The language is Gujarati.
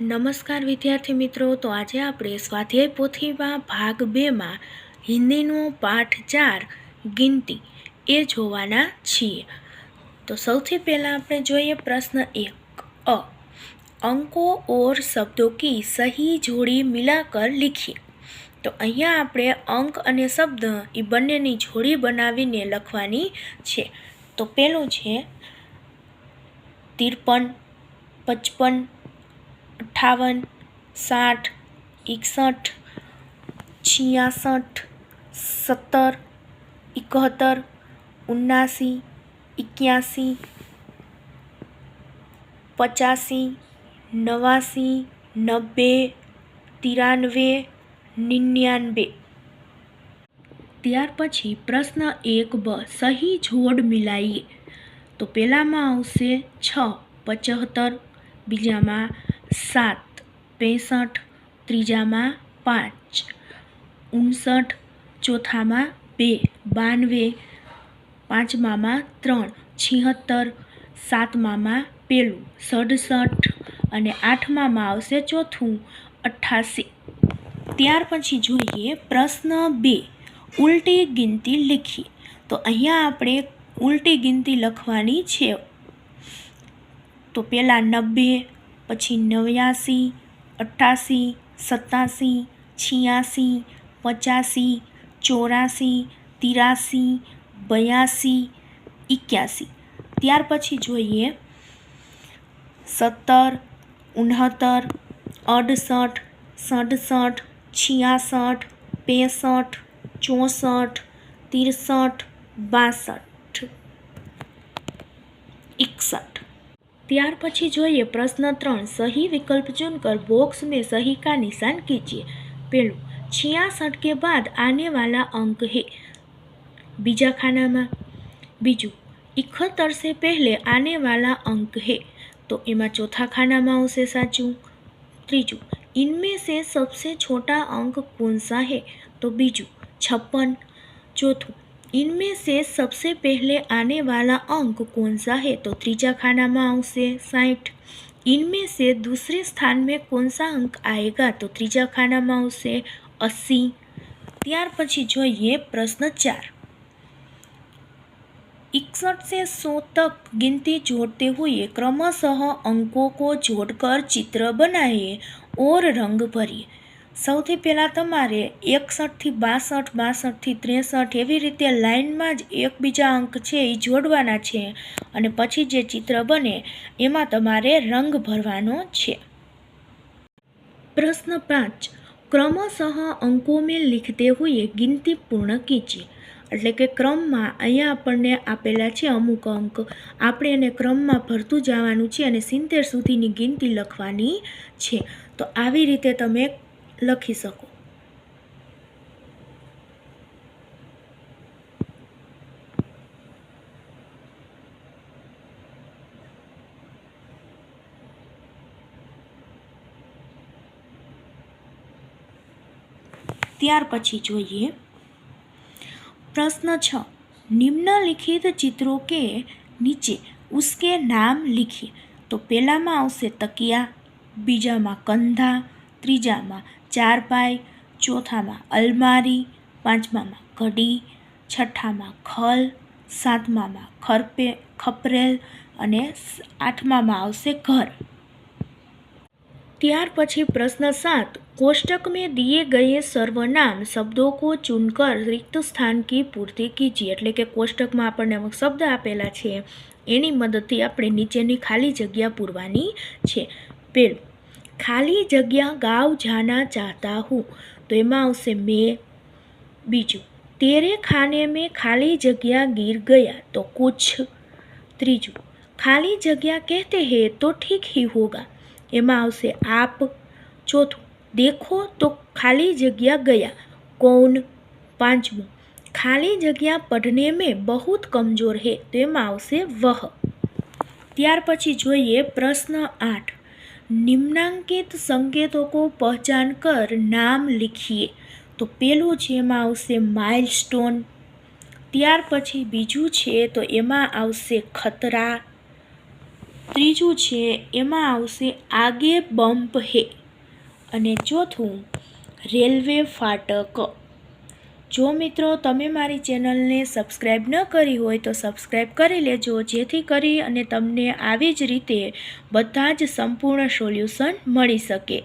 નમસ્કાર વિદ્યાર્થી મિત્રો, તો આજે આપણે સ્વાધ્યાય પોથીમાં ભાગ બેમાં હિન્દીનો પાઠ ચાર, ગિનતી, એ જોવાના છીએ. તો સૌથી પહેલાં આપણે જોઈએ પ્રશ્ન એક, અ, અંકો, ઓર, શબ્દો કી સહી જોડી મિલાકર લીખીએ. તો અહીંયા આપણે અંક અને શબ્દ એ બંનેની જોડી બનાવીને લખવાની છે. તો પેલું છે, ત્રેપન, પચપન અઠ્ઠાવન સાઠ, એકસઠ, છિયાસઠ, સત્તર, એકોતેર, ઉનાસી, એક્યાસી, પચાસી, નવાસી, નબ્બે તિરાનવે નિન્યાનવે. ત્યાર પછી પ્રશ્ન એક બ સહી જોડ મિલાઈએ. તો પહેલામાં આવશે છ પચહત્તર બીજામાં સાત પેંસઠ ત્રીજામાં પાંચ ઉનસઠ ચોથામાં બે, બાનવે, પાંચમામાં ત્રણ, છિહત્તર, સાતમામાં પેલું, સડસઠ અને આઠમામાં આવશે ચોથું, અઠ્ઠાસી. ત્યાર પછી જોઈએ પ્રશ્ન બે, ઉલટી ગિનતી લખી. તો અહીંયા આપણે ઉલટી ગિનતી લખવાની છે. તો પહેલાં નબ્બે પછી નેવ્યાસી અઠ્ઠાસી સત્તાસી છ્યાસી પચાસી ચોરાસી તિરાસી બ્યાસી એક્યાસી ત્યાર પછી જોઈએ સત્તર ઉનહત્તર અડસઠ સડસઠ છિયાસઠ પેંસઠ ચોસઠ ત્રેસઠ બાસઠ त्यार पी जो प्रश्न त्र सही विकल्प चुनकर बॉक्स में सही का निशान कीजिए पेलू छियासठ के बाद आने वाला अंक है बीजा खाना में बीजू इकहत्तर से पहले आने वाला अंक है तो एम चौथा खाना में आशे साचू तीजू इनमें से सबसे छोटा अंक कौन सा है तो बीजू छप्पन चौथों इनमें से सबसे पहले आने वाला अंक कौन सा है तो ત્રીજા ખાનામાં આવશે સાઠ इनमें से दूसरे स्थान में कौन सा अंक आएगा तो ત્રીજા ખાનામાં આવશે अस्सी ત્યાર પછી જોઈએ પ્રશ્ન ચાર इकसठ से सौ तक गिनती जोड़ते हुए क्रमशः अंकों को जोड़कर चित्र बनाइए और रंग भरिए સૌથી પહેલાં તમારે એકસઠથી બાસઠ, બાસઠથી ત્રેસઠ એવી રીતે લાઇનમાં જ એકબીજા અંક છે એ જોડવાના છે અને પછી જે ચિત્ર બને એમાં તમારે રંગ ભરવાનો છે. પ્રશ્ન પાંચ. ક્રમશઃ અંકો મેં લીખતે હોઈએ ગિનતી પૂર્ણ કીજીએ એટલે કે ક્રમમાં અહીંયા આપણને આપેલા છે અમુક અંક. આપણે એને ક્રમમાં ભરતું જવાનું છે અને સિત્તેર સુધીની ગિનતી લખવાની છે. તો આવી રીતે તમે लखी सको त्यार पी जे प्रश्न छ निम्नलिखित चित्रों के नीचे उसके नाम लिखिए तो पेला में आकिया बीजा में कंधा तीजा में ચારપાઈ ચોથામાં અલમારી પાંચમામાં ઘડી છઠ્ઠામાં ખલ સાતમામાં ખરપે ખપરેલ અને આઠમામાં આવશે ઘર ત્યાર પછી પ્રશ્ન સાત कोष्टक में दिए गए सर्वनाम शब्दों को चुनकर रिक्त स्थान की પૂર્તિ કીજીએ એટલે કે કોષ્ટકમાં આપણને અમુક શબ્દ આપેલા છે એની મદદથી આપણે નીચેની ખાલી જગ્યા પૂરવાની છે પેલું खाली जगह गाँव जाना चाहता हूँ तो यम से मैं बीजू तेरे खाने में खाली जगह गिर गया तो कुछ तीजू खाली जगह कहते हैं तो ठीक ही होगा एम से आप चौथों देखो तो खाली जगह गया कौन पांचवू खाली जगह पढ़ने में बहुत कमज़ोर है तो यम से वह त्यार पी जो प्रश्न आठ નિમ્નાંકિત સંકેતો કો કર, નામ લીખીએ. તો પેલું છે એમાં આવશે માઇલસ્ટોન. ત્યાર પછી બીજું છે તો એમાં આવશે ખતરા. ત્રીજું છે એમાં આવશે આગે બમ્પ હે. અને ચોથું, રેલવે ફાટક. જો મિત્રો તમે મારી ચેનલને સબસ્ક્રાઈબ ન કરી હોય તો સબસ્ક્રાઈબ કરી લેજો, જેથી કરી અને તમને આવી જ રીતે બધા જ સંપૂર્ણ સોલ્યુશન મળી શકે.